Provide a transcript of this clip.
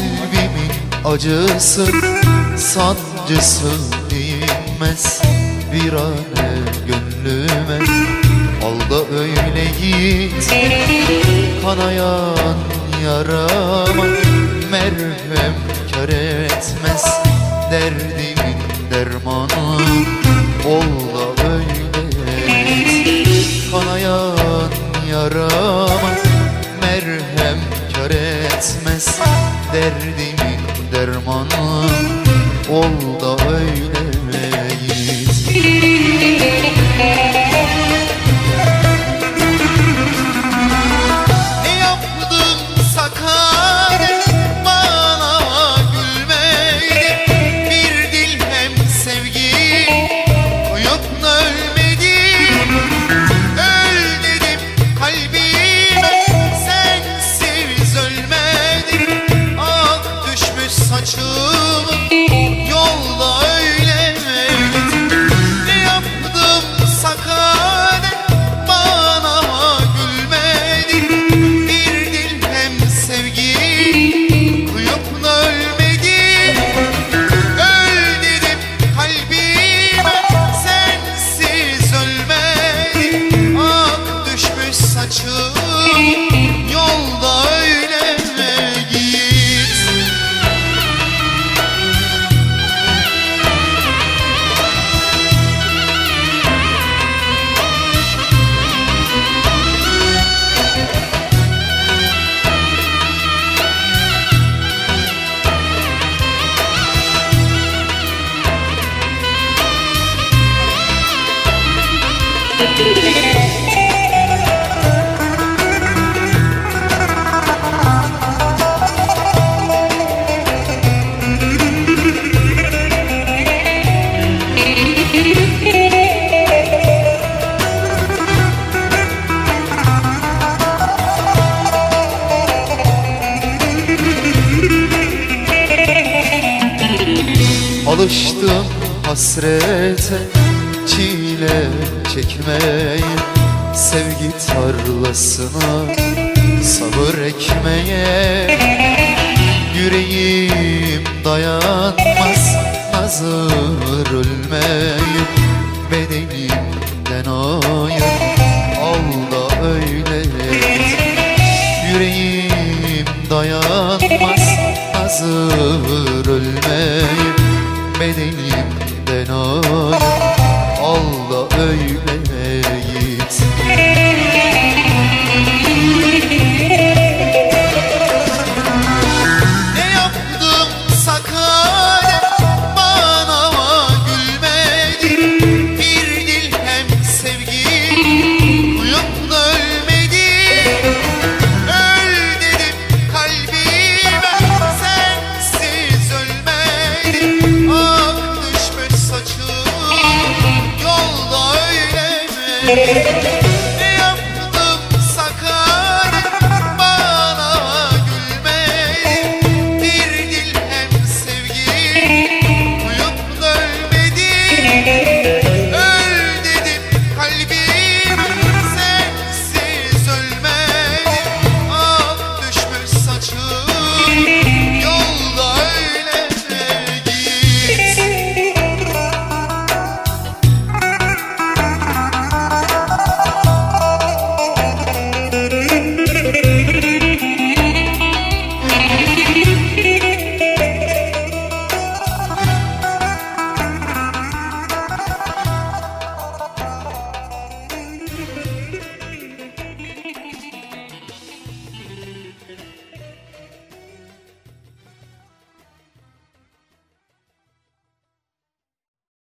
kalbimin acısı Sancısı dinmez bir an gönlüme Al da öyle git kanayan yarama Merhem kar etmez. Derdimin dermanı Ol da derdimin dermanı Ol da öyle. Alıştım hasrete çile çekmeye Sevgi tarlasına sabır ekmeye Yüreğim dayanmaz hazır ölmeye Música